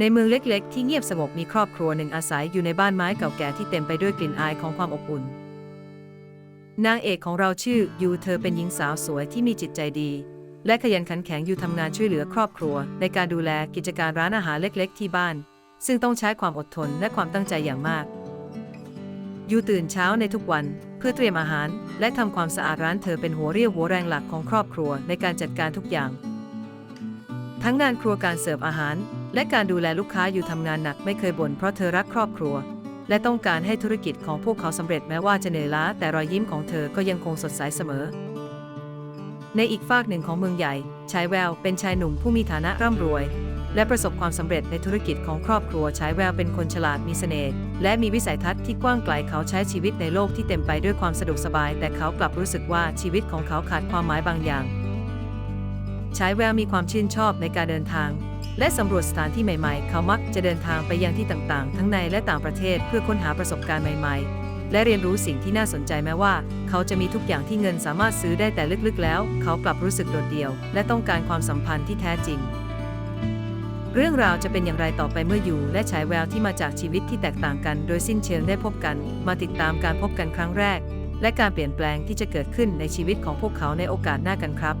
ในเมืองเล็ก ๆ ที่เงียบสงบมีครอบครัวหนึ่งอาศัยอยู่ในบ้านไม้เก่าแก่ที่เต็มไปด้วยกลิ่นอายของความอบอุ่น นางเอกของเราชื่อยูเธอเป็นหญิงสาวสวยที่มีจิตใจดี และขยันขันแข็งอยู่ทำงานช่วยเหลือครอบครัว ในการดูแลกิจการร้านอาหารเล็ก ๆ ที่บ้าน ซึ่งต้องใช้ความอดทนและความตั้งใจอย่างมากยูตื่นเช้าในทุกวันเพื่อเตรียมอาหาร และทำความสะอาดร้านเธอเป็นหัวเรี่ยวหัวแรงหลักของครอบครัวในการจัดการทุกอย่าง ทั้งงานครัวการเสิร์ฟอาหาร และการดูแลลูกค้าอยู่ทำงานหนักไม่เคยบ่นเพราะเธอรักครอบครัว และต้องการให้ธุรกิจของพวกเขาสำเร็จแม้ว่าจะเหนื่อยล้าแต่รอยยิ้มของเธอก็ยังคงสดใสเสมอ ในอีกฝากหนึ่งของเมืองใหญ่ชายแววเป็นชายหนุ่มผู้มีฐานะร่ำรวย และประสบความสำเร็จในธุรกิจของครอบครัวชายแววเป็นคนฉลาดมีเสน่ห์และมีวิสัยทัศน์ที่กว้างไกลเขาใช้ชีวิตในโลกที่เต็มไปด้วยความสะดวกสบาย แต่เขากลับรู้สึกว่าชีวิตของเขาขาดความหมายบางอย่างชายแววมีความชื่นชอบในการเดินทาง และสำรวจสถานที่ใหม่ๆ เขามักจะเดินทางไปยังที่ต่างๆ ทั้งในและต่างประเทศเพื่อค้นหาประสบการณ์ใหม่ๆ และเรียนรู้สิ่งที่น่าสนใจแม้ว่า เขาจะมีทุกอย่างที่เงินสามารถซื้อได้แต่ลึกๆ แล้ว เขากลับรู้สึกโดดเดี่ยว และต้องการความสัมพันธ์ที่แท้จริง เรื่องราวจะเป็นอย่างไรต่อไปเมื่ออยู่ และฉายแววที่มาจากชีวิตที่แตกต่างกัน โดยสิ้นเชิงได้พบกัน มาติดตามการพบกันครั้งแรก และการเปลี่ยนแปลงที่จะเกิดขึ้นในชีวิตของพวกเขาในโอกาสหน้ากันครับ